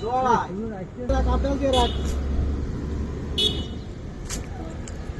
জড়ায় কাপড় দিয়ে রাখ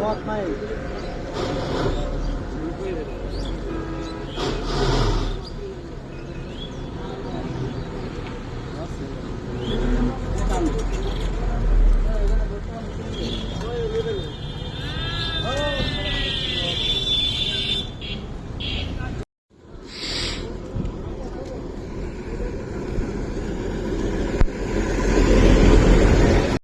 walk my